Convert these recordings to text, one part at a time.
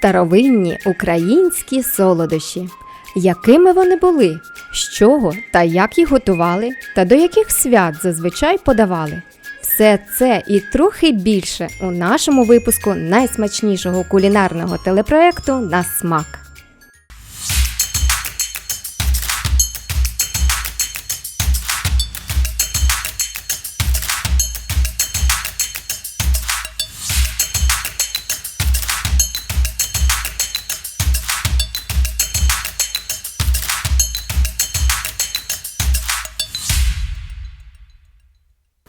Старовинні українські солодощі. Якими вони були? З чого та як їх готували, та до яких свят зазвичай подавали? Все це і трохи більше у нашому випуску найсмачнішого кулінарного телепроекту на смак.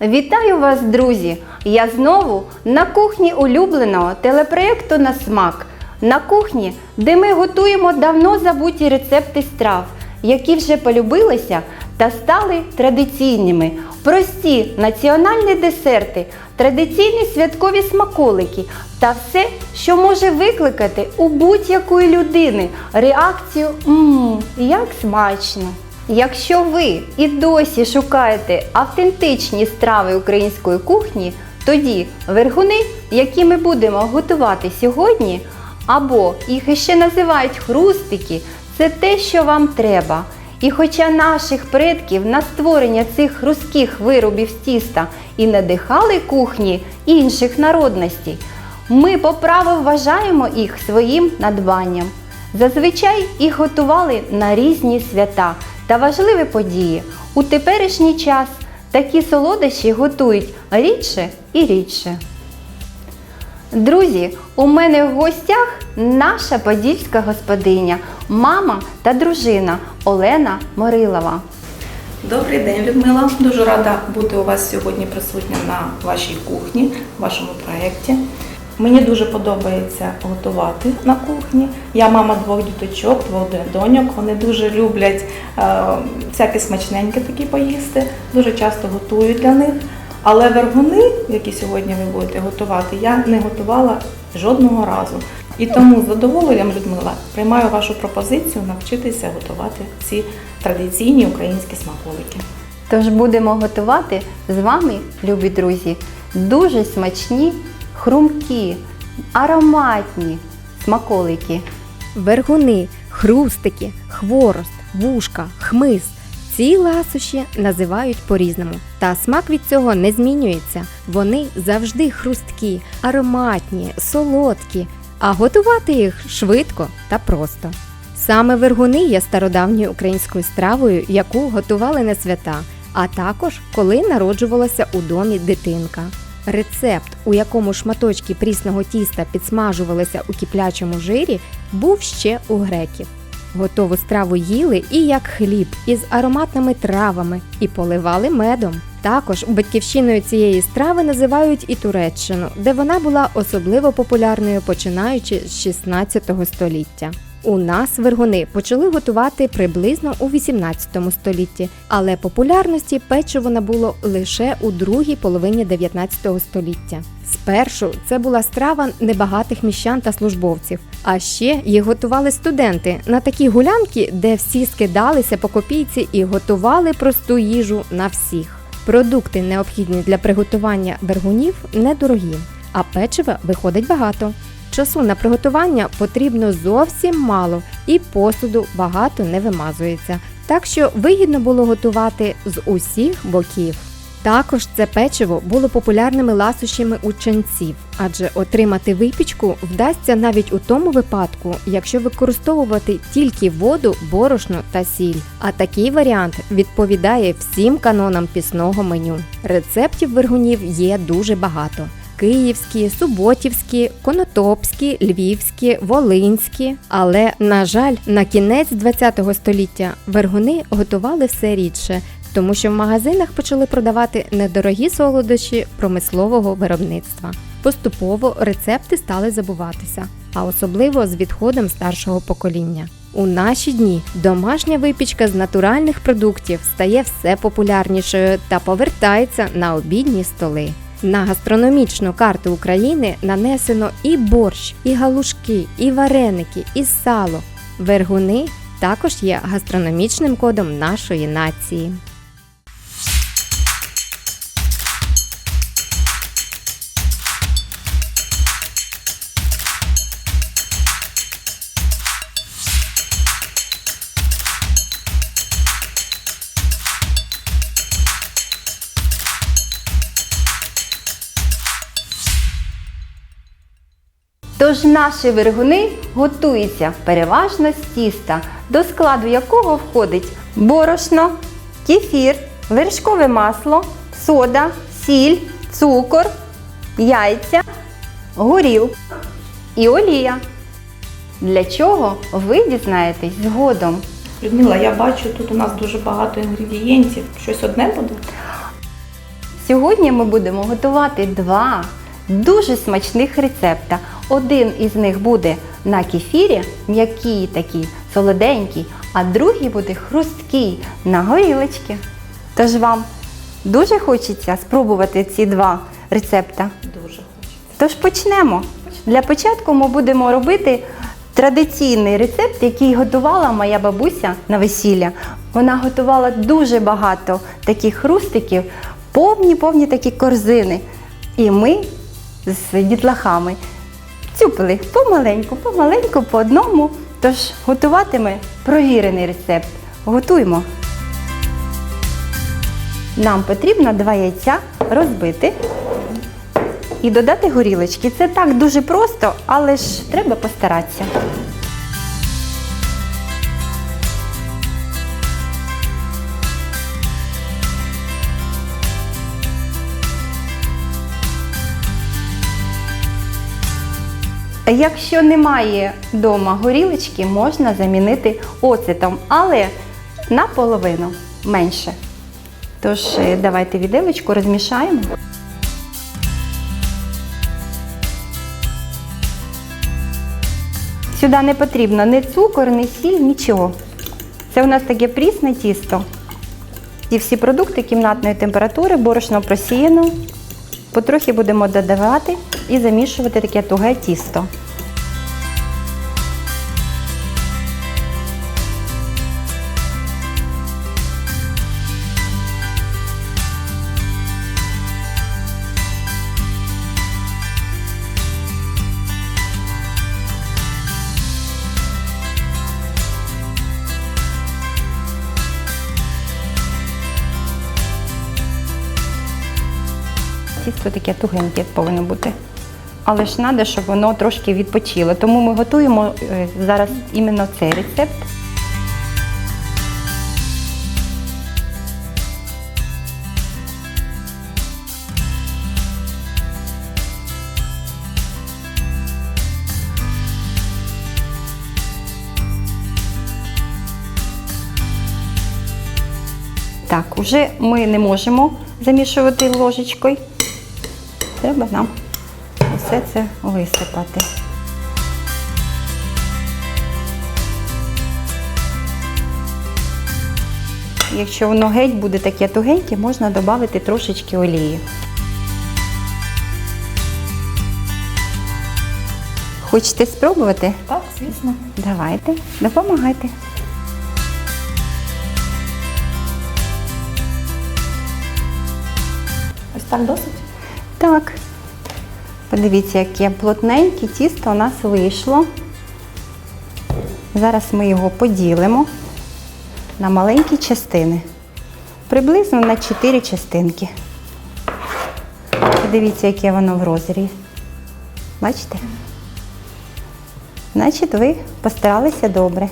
Вітаю вас, друзі! Я знову на кухні улюбленого телепроєкту на смак. На кухні, де ми готуємо давно забуті рецепти страв, які вже полюбилися та стали традиційними. Прості національні десерти, традиційні святкові смаколики та все, що може викликати у будь-якої людини реакцію «Ммм, як смачно! Якщо ви і досі шукаєте автентичні страви української кухні, тоді вергуни, які ми будемо готувати сьогодні, або їх іще називають хрустики, це те, що вам треба. І хоча наших предків на створення цих хрустких виробів з тіста і надихали кухні інших народностей, ми по праву вважаємо їх своїм надбанням. Зазвичай їх готували на різні свята та важливі події. У теперішній час такі солодощі готують рідше і рідше. Друзі, у мене в гостях наша подільська господиня, мама та дружина Олена Морилова. Добрий день, Людмила. Дуже рада бути у вас сьогодні присутня на вашій кухні, вашому проєкті. Мені дуже подобається готувати на кухні. Я мама двох діточок, двох доньок. Вони дуже люблять е, всякі смачненькі такі поїсти, дуже часто готую для них. Але вергуни, які сьогодні ви будете готувати, я не готувала жодного разу. І тому з задоволенням, Людмила, приймаю вашу пропозицію навчитися готувати ці традиційні українські смаколики. Тож будемо готувати з вами, любі друзі, дуже смачні, хрумкі, ароматні смаколики. Вергуни, хрустики, хворост, вушка, хмиз. Ці ласощі називають по-різному. Та смак від цього не змінюється. Вони завжди хрусткі, ароматні, солодкі, а готувати їх швидко та просто. Саме вергуни є стародавньою українською стравою, яку готували на свята, а також коли народжувалася у домі дитинка. Рецепт, у якому шматочки прісного тіста підсмажувалися у киплячому жирі, був ще у греків. Готову страву їли і як хліб із ароматними травами і поливали медом. Також батьківщиною цієї страви називають і Туреччину, де вона була особливо популярною починаючи з 16 століття. У нас вергуни почали готувати приблизно у 18 столітті, але популярності печиво набуло лише у другій половині 19 століття. Спершу це була страва небагатих міщан та службовців, а ще їх готували студенти на такі гулянки, де всі скидалися по копійці і готували просту їжу на всіх. Продукти, необхідні для приготування вергунів, недорогі, а печива виходить багато. Часу на приготування потрібно зовсім мало, і посуду багато не вимазується, так що вигідно було готувати з усіх боків. Також це печиво було популярними ласощами у ченців, адже отримати випічку вдасться навіть у тому випадку, якщо використовувати тільки воду, борошно та сіль. А такий варіант відповідає всім канонам пісного меню. Рецептів вергунів є дуже багато київські, суботівські, конотопські, львівські, волинські. Але, на жаль, на кінець ХХ століття вергуни готували все рідше, тому що в магазинах почали продавати недорогі солодощі промислового виробництва. Поступово рецепти стали забуватися, а особливо з відходом старшого покоління. У наші дні домашня випічка з натуральних продуктів стає все популярнішою та повертається на обідні столи. На гастрономічну карту України нанесено і борщ, і галушки, і вареники, і сало. Вергуни також є гастрономічним кодом нашої нації. Тож наші вергуни готуються переважно з тіста, до складу якого входить борошно, кефір, вершкове масло, сода, сіль, цукор, яйця, горілка і олія. Для чого ви дізнаєтесь згодом. Людмила, я бачу, тут у нас дуже багато інгредієнтів. Щось одне буде? Сьогодні ми будемо готувати два дуже смачних рецепта. Один із них буде на кефірі, м'який такий, солоденький, а другий буде хрусткий на горілочки. Тож вам дуже хочеться спробувати ці два рецепта. Дуже хочеться. Тож почнемо. Для початку ми будемо робити традиційний рецепт, який готувала моя бабуся на весілля. Вона готувала дуже багато таких хрустиків, повні-повні такі корзини. І ми з дітлахами цюпили помаленьку, помаленьку, по одному. Тож готуватиме провірений рецепт. Готуємо. Нам потрібно два яйця розбити і додати горілочки. Це так дуже просто, але ж треба постаратися. Якщо немає вдома горілочки, можна замінити оцетом, але наполовину менше. Тож е, давайте віделочку розмішаємо. Сюди не потрібно ні цукор, ні сіль, нічого. Це у нас таке прісне тісто. І всі продукти кімнатної температури, борошно просіяно. Потрохи будемо додавати і замішувати таке туге тісто. Тісто таке тугеньке повинно бути. Але ж треба, щоб воно трошки відпочило. Тому ми готуємо е, зараз іменно цей рецепт. Так, уже ми не можемо замішувати ложечкою. Треба нам усе це висипати. Якщо воно геть буде таке тугеньке, можна додати трошечки олії. Хочете спробувати? Так, звісно. Давайте, допомагайте. Ось так досить. Так. Подивіться, яке плотненьке тісто у нас вийшло. Зараз ми його поділимо на маленькі частини. Приблизно на 4 частинки. Подивіться, яке воно в розрі. Бачите? Значить, ви постаралися добре.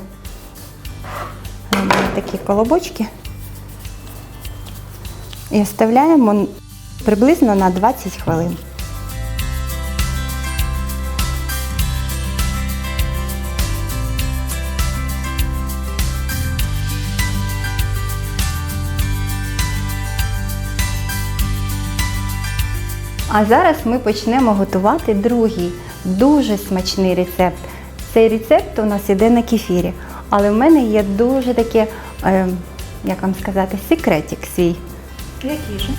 Робимо такі колобочки. І оставляємо приблизно на 20 хвилин. А зараз ми почнемо готувати другий дуже смачний рецепт. Цей рецепт у нас іде на кефірі, але в мене є дуже таке, е, як вам сказати, секретик свій. Який же?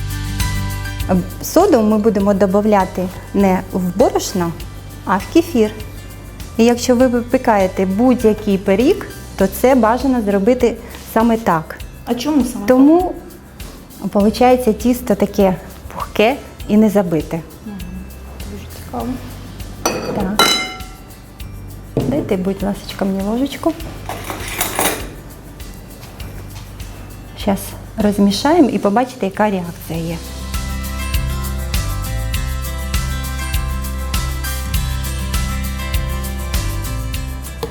Соду ми будемо додавати не в борошно, а в кефір. І якщо ви випікаєте будь-який пиріг, то це бажано зробити саме так. А чому саме? Тому виходить тісто таке пухке і не забите. Дуже цікаво. Так. Дайте, будь ласка, мені ложечку. Зараз розмішаємо і побачите, яка реакція є.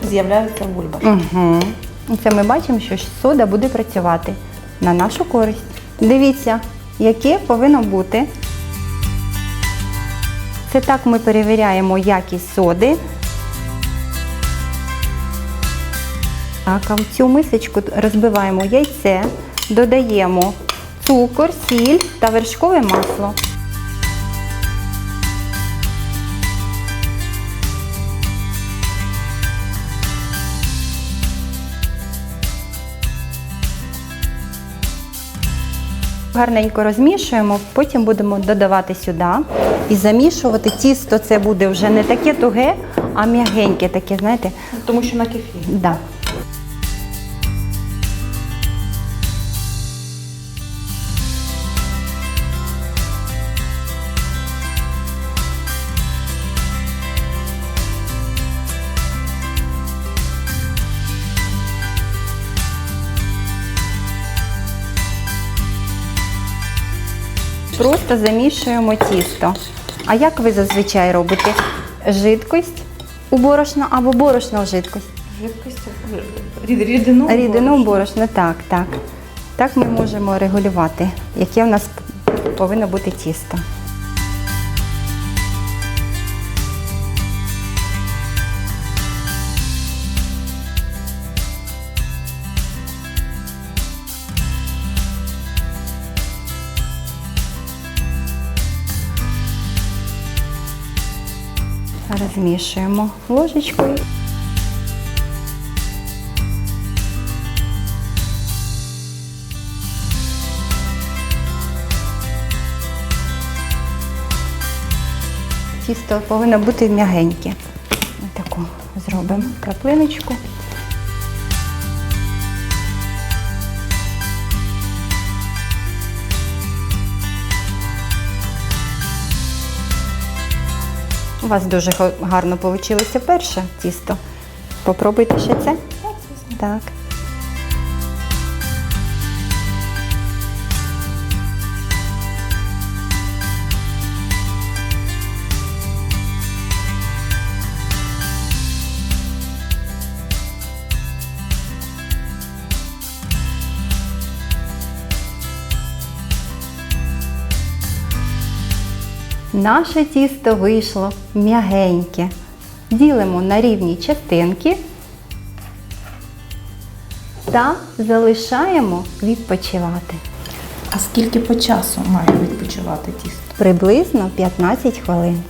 З'являються бульбашки. Угу. Це ми бачимо, що сода буде працювати на нашу користь. Дивіться, яке повинно бути. Це так ми перевіряємо якість соди. Так, а в цю мисочку розбиваємо яйце, додаємо цукор, сіль та вершкове масло. Гарненько розмішуємо, потім будемо додавати сюди і замішувати. Тісто це буде вже не таке туге, а м'ягеньке таке, знаєте. Тому що на кефірі. Да. Просто замішуємо тісто. А як ви зазвичай робите? Жидкость у борошно або борошно в жидкость? Жидкость, рід- рідину. Рідину борошно, так, так. Так ми можемо регулювати, яке в нас повинно бути тісто. Розмішуємо ложечкою. Тісто повинно бути м'ягеньке. Таку зробимо краплиночку. У вас дуже гарно вийшло перше тісто. Попробуйте ще це. Так. Наше тісто вийшло м'ягеньке. Ділимо на рівні частинки та залишаємо відпочивати. А скільки по часу має відпочивати тісто? Приблизно 15 хвилин.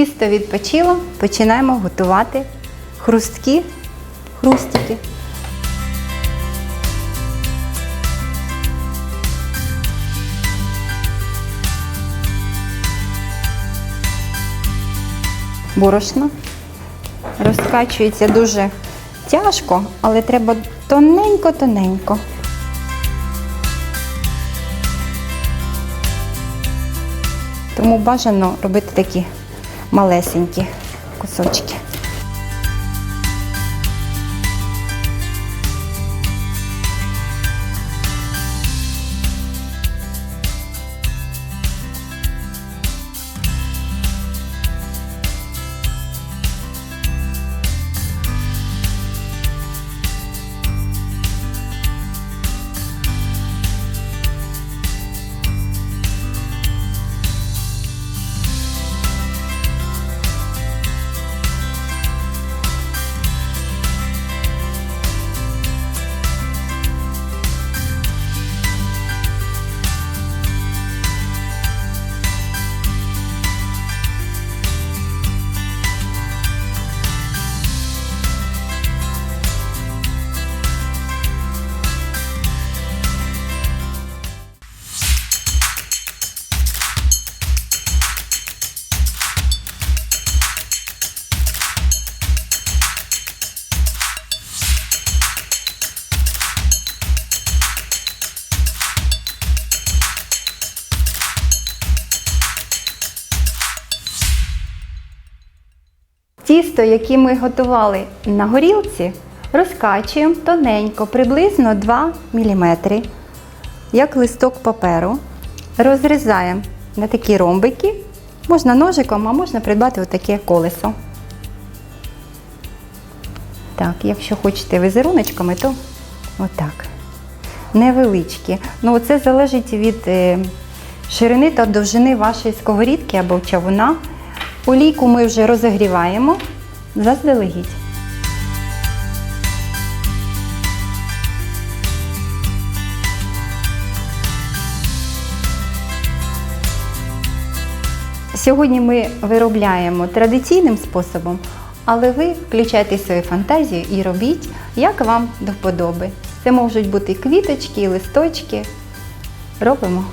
Тісто відпочило, починаємо готувати хрусткі хрустики. Борошно розкачується дуже тяжко, але треба тоненько-тоненько. Тому бажано робити такі малесенькі кусочки. Тісто, яке ми готували на горілці, розкачуємо тоненько, приблизно 2 мм, як листок паперу. Розрізаємо на такі ромбики. Можна ножиком, а можна придбати отаке колесо. Так, якщо хочете візеруночками, то отак. Невеличкі. Ну, це залежить від е, ширини та довжини вашої сковорідки або чавуна. Олійку ми вже розігріваємо заздалегідь. Сьогодні ми виробляємо традиційним способом, але ви включайте свою фантазію і робіть, як вам до вподоби. Це можуть бути квіточки, листочки. Робимо.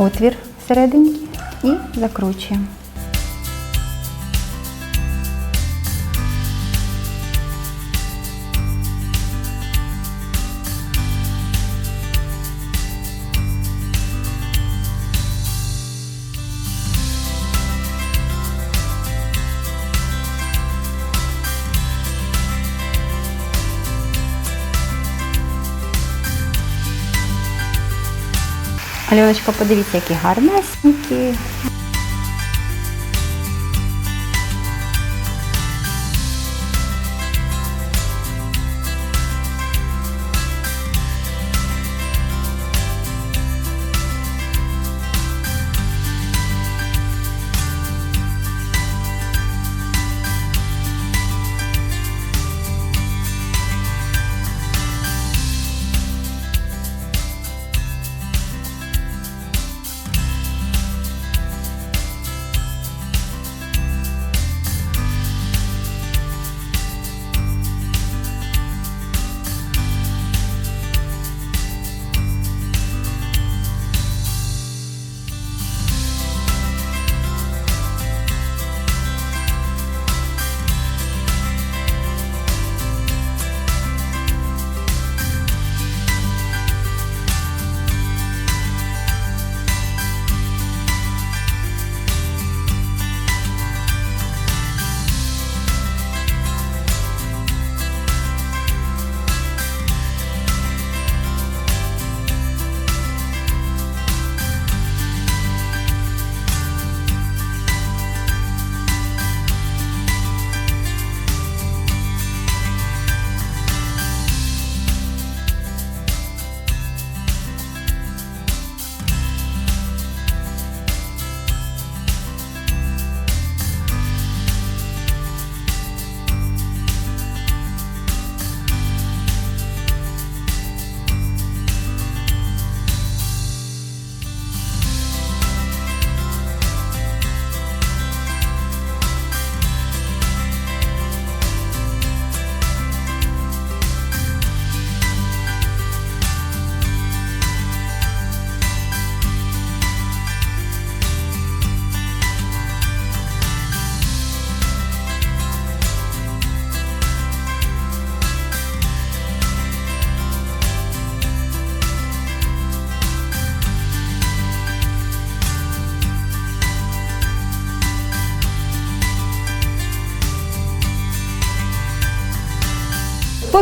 Отвір всередині і закручуємо. Альоночка, подивіться, які гарнесенькі.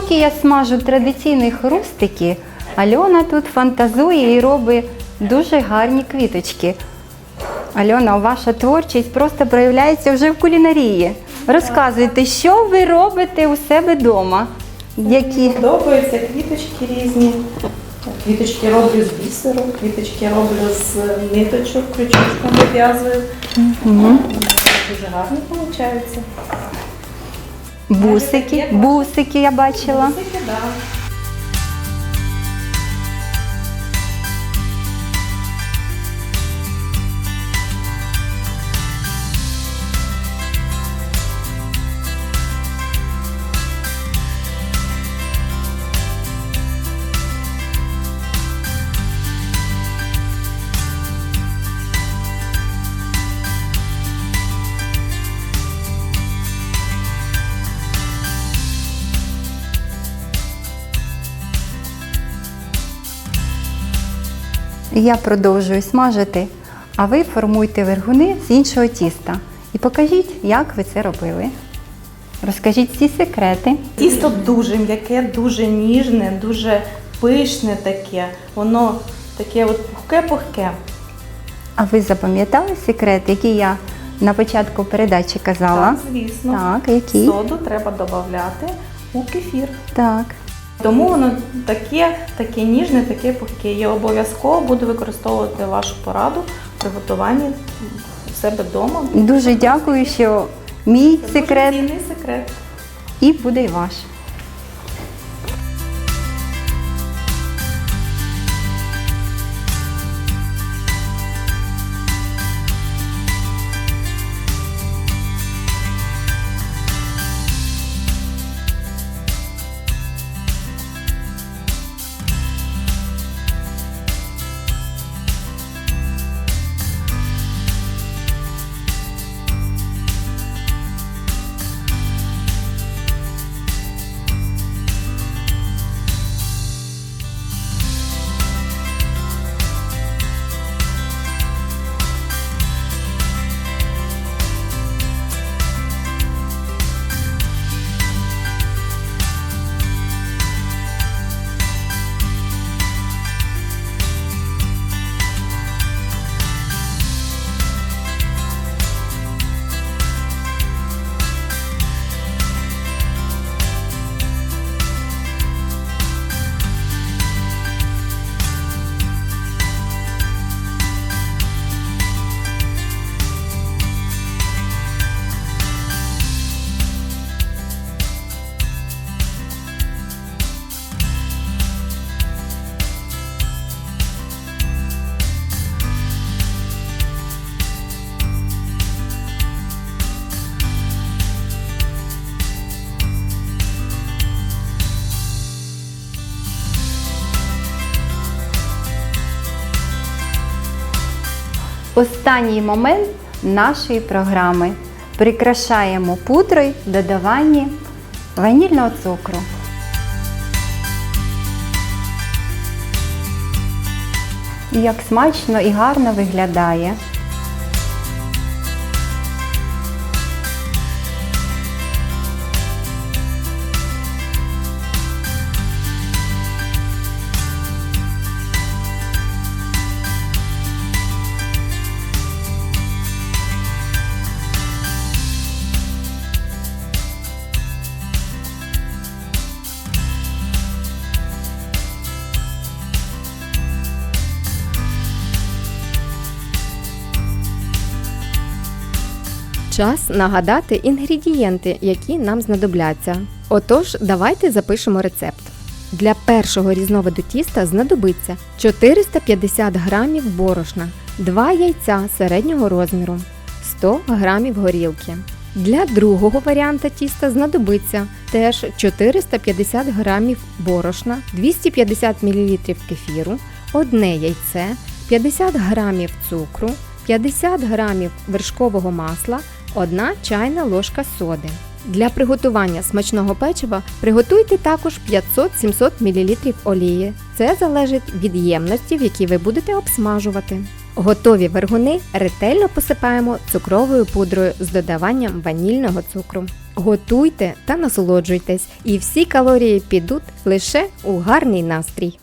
Поки я смажу традиційні хрустики, Альона тут фантазує і робить дуже гарні квіточки. Альона, ваша творчість просто проявляється вже в кулінарії. Розказуйте, що ви робите у себе вдома? Які? Подобаються квіточки різні. Квіточки роблю з бісеру, квіточки роблю з ниточок, крючочком вив'язую. Дуже гарні виходить. Бусики, бусики я бачила. Бусики, да. Я продовжую смажити, а ви формуйте вергуни з іншого тіста. І покажіть, як ви це робили. Розкажіть всі секрети. Тісто дуже м'яке, дуже ніжне, дуже пишне таке. Воно таке от пухке-пухке. А ви запам'ятали секрет, який я на початку передачі казала? Так, звісно. Так, який? Соду треба додати у кефір. Так. Тому воно таке, таке ніжне, таке пухке. Я обов'язково буду використовувати вашу пораду при готуванні себе вдома. Дуже дякую, що мій Це секрет дуже цінний секрет. і буде і ваш. Останній момент нашої програми. Прикрашаємо пудрою в додаванні ванільного цукру. Як смачно і гарно виглядає. Час нагадати інгредієнти, які нам знадобляться. Отож, давайте запишемо рецепт. Для першого різновиду тіста знадобиться 450 грамів борошна, 2 яйця середнього розміру, 100 грамів горілки. Для другого варіанта тіста знадобиться теж 450 грамів борошна, 250 мл кефіру, одне яйце, 50 грамів цукру, 50 грамів вершкового масла, 1 чайна ложка соди. Для приготування смачного печива приготуйте також 500-700 мл олії. Це залежить від ємності, в якій ви будете обсмажувати. Готові вергуни ретельно посипаємо цукровою пудрою з додаванням ванільного цукру. Готуйте та насолоджуйтесь, і всі калорії підуть лише у гарний настрій.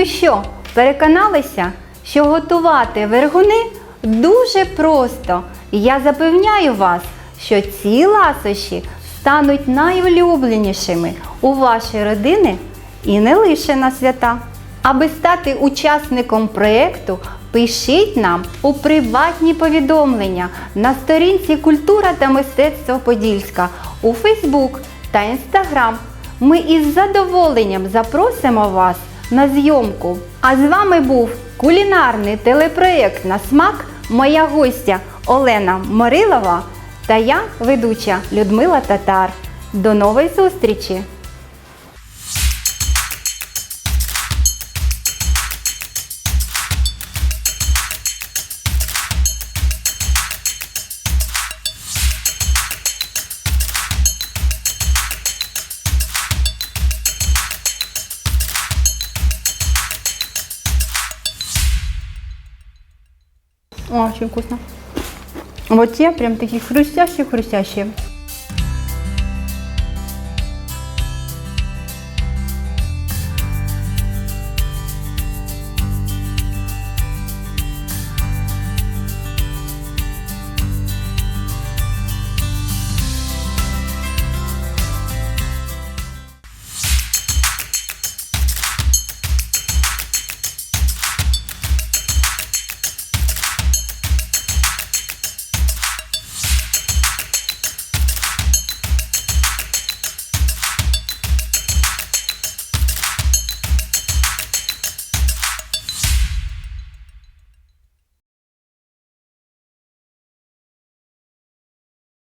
Ну що, переконалися, що готувати вергуни дуже просто. І Я запевняю вас, що ці ласощі стануть найулюбленішими у вашої родини і не лише на свята. Аби стати учасником проєкту, пишіть нам у приватні повідомлення на сторінці Культура та мистецтво Подільська у Фейсбук та Інстаграм. Ми із задоволенням запросимо вас на зйомку. А з вами був кулінарний телепроєкт на смак. Моя гостя Олена Морилова та я, ведуча Людмила Татар. До нової зустрічі! Очень вкусно. Вот те прям такие хрустящие-хрустящие.